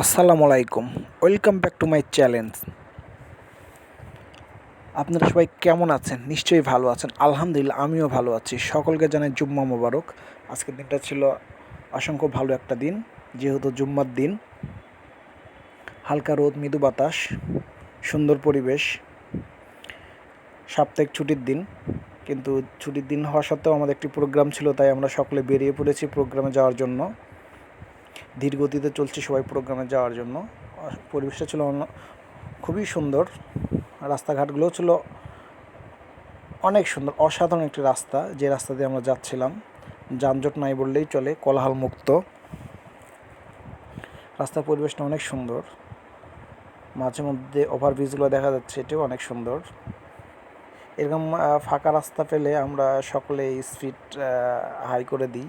আসসালামু আলাইকুম। Welcome back to my challenge আপনারা সবাই কেমন আছেন? নিশ্চয়ই ভালো আছেন। আলহামদুলিল্লাহ, আমিও ভালো আছি। সকলকে জানাই জুম্মা মোবারক। আজকের দিনটা ছিল অসংখ্য ভালো একটা দিন, যেহেতু জুম্মার দিন। হালকা রোদ, মৃদু বাতাস, সুন্দর পরিবেশ। সাপ্তাহিক ছুটির দিন। কিন্তু ছুটির দিন হওয়া সত্ত্বেও আমাদের একটি প্রোগ্রাম ছিল, তাই আমরা সকলে বেরিয়ে পড়েছি প্রোগ্রামে যাওয়ার জন্য। ধীর গতিতে চলছে সবাই প্রোগ্রামে যাওয়ার জন্য। পরিবেশটা ছিল খুবই সুন্দর। রাস্তাঘাটগুলো ছিল অনেক সুন্দর, অসাধারণ একটি রাস্তা, যে রাস্তা দিয়ে আমরা যাচ্ছিলাম। যানজট নাই বললেই চলে, কোলাহল মুক্ত। রাস্তার পরিবেশটা অনেক সুন্দর। মাঝে মধ্যে ওভারব্রিজগুলো দেখা যাচ্ছে, এটিও অনেক সুন্দর। এরকম ফাঁকা রাস্তা পেলে আমরা সকলে স্পিড হাই করে দিই।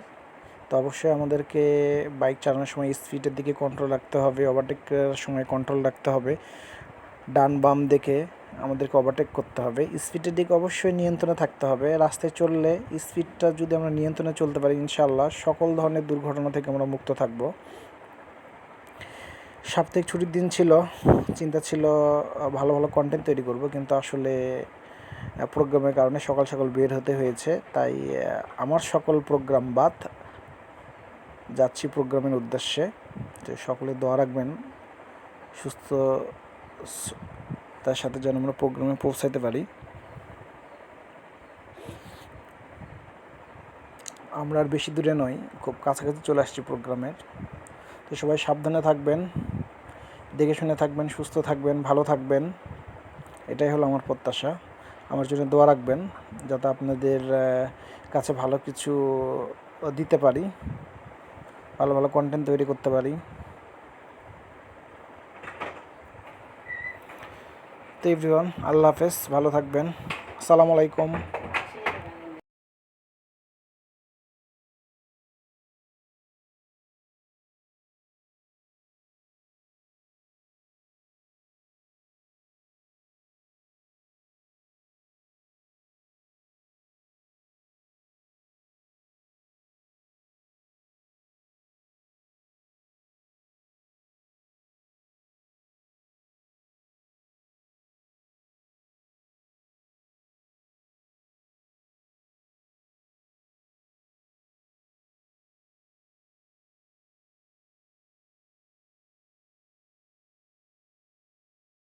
তো অবশ্যই আমাদেরকে বাইক চালানোর সময় স্পিডের দিকে কন্ট্রোল রাখতে হবে ওভারটেকের সময় কন্ট্রোল রাখতে হবে। ডান বাম দেখে আমাদেরকে ওভারটেক করতে হবে। স্পিডের দিকে অবশ্যই নিয়ন্ত্রণে থাকতে হবে। রাস্তায় চললে স্পিডটা যদি আমরা নিয়ন্ত্রণে চলতে পারি ইনশাল্লাহ সকল ধরনের দুর্ঘটনা থেকে আমরা মুক্ত থাকব। সাপ্তাহিক ছুটির দিন ছিল, চিন্তা ছিল ভালো ভালো কন্টেন্ট তৈরি করব, কিন্তু আসলে প্রোগ্রামের কারণে সকাল সকাল বের হতে হয়েছে। তাই আমার সকল প্রোগ্রাম বাদ যাচ্ছি প্রোগ্রামের উদ্দেশ্যে। যে সকলে দোয়া রাখবেন, সুস্থ তার সাথে যেন আমরা প্রোগ্রামে পৌঁছাইতে পারি। আমরা আর বেশি দূরে নই, খুব কাছাকাছি চলে আসছি প্রোগ্রামের। তো সবাই সাবধানে থাকবেন, দেখে শুনে থাকবেন, সুস্থ থাকবেন, ভালো থাকবেন। এটাই হলো আমার প্রত্যাশা। আমার জন্য দোয়া রাখবেন, যাতে আপনাদের কাছে ভালো কিছু, দিতে পারি। ভালো ভালো কন্টেন্ট তৈরি করতে পারি। তো এভরিওয়ান আল্লাহ হাফেজ ভালো থাকবেন। আসসালামু আলাইকুম।